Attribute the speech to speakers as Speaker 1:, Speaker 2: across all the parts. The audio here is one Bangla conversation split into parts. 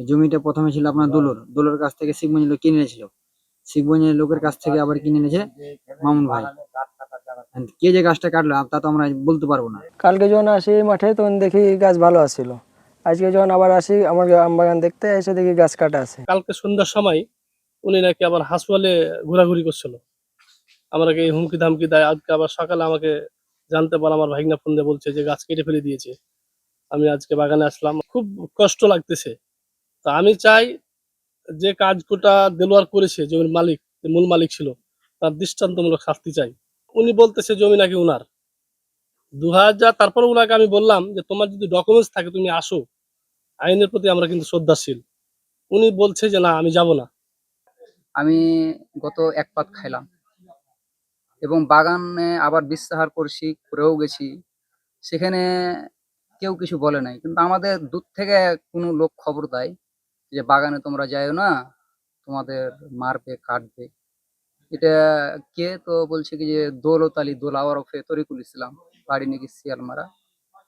Speaker 1: জমিটা প্রথমে ছিল আপনার দোলর। দোলর কাছ থেকে শিখগঞ্জের লোক কিনে এনেছিল। শিখগঞ্জের লোকের কাছ থেকে আবার কিনে এনেছে মামুন ভাই। কে যে গাছটা কাটলো তা তো আমরা বলতে পারব না।
Speaker 2: কালকে যখন আসি মাঠে তখন দেখি গাছ ভালো আছিল। আজকে যখন আবার আসি আমার আম বাগান দেখতে এসে দেখি গাছ কাটা আছে।
Speaker 3: কালকে সন্ধ্যার সময় উনি নাকি আবার হাসপাতালে ঘোরাঘুরি করছিল। আমাকে এই হুমকি ধামকি দেয়। আজকে আবার সকালে আমাকে জানতে পারলাম আমার ভাইগনা ফোন দিয়ে বলছে যে গাছ কেটে ফেলে দিয়েছে। আমি আজকে বাগানে আসলাম। খুব কষ্ট লাগতেছে। তা আমি চাই যে কাজটা দেলোয়ার করেছে জমির মালিক মূল মালিক ছিল, তার দৃষ্টান্তমূলক শাস্তি চাই। উনি বলতেছে জমি নাকি উনার। দু হাজার তারপর উনাকে আমি বললাম যে তোমার যদি ডকুমেন্টস থাকে তুমি আসো। আইনের প্রতি আমরা কিন্তু শ্রদ্ধাশীল। উনি বলছে যে না, আমি যাব না।
Speaker 4: আমি গত এক পাত খাইলাম। এবং বাগানে আবার বিশ্রাহার করছি, করেও গেছি। সেখানে কেউ কিছু বলে নাই। কিন্তু আমাদের দূর থেকে কোনো লোক খবর দেয়। যে বাগানে তোমরা যাইও না, তোমাদের মারবে কাটবে। এটা কে তো বলছে কি যে দৌলত আলী দোলা ওরফে তরিকুল ইসলাম, বাড়ি নাকি শিয়ালমারা।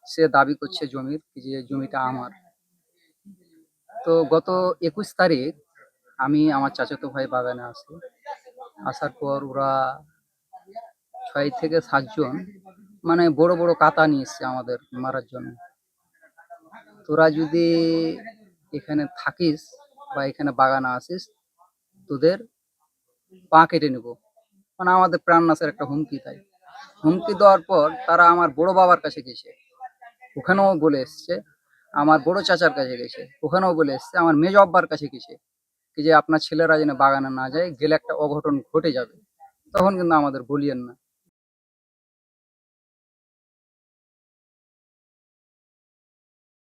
Speaker 4: সে দাবি করছে জমির যে জমিটা আমার। তো গত একুশ তারিখ আমি আমার চাচাতো ভাই বাগানে আসি। আসার পর ওরা ছয় থেকে সাতজন মানে বড় বড় কাতা নিয়ে এসছে আমাদের মারার জন্য। তোরা যদি এখানে থাকিস বা এখানে বাগানে আসিস, তোদের পা কেটে নেব। মানে আমাদের প্রাণ নাশের একটা হুমকি তাই। হুমকি দেওয়ার পর তারা আমার বড় বাবার কাছে গেছে। ওখানেও বলে এসছে, আমার বড় চাচার কাছে গেছে। ওখানেও বলে এসছে, আমার মেজ আব্বার কাছে গেছে কি যে আপনার ছেলেরা যেন বাগানে না যায়, গেলে একটা অঘটন ঘটে যাবে। তখন কিন্তু আমাদের বলিয়েন না।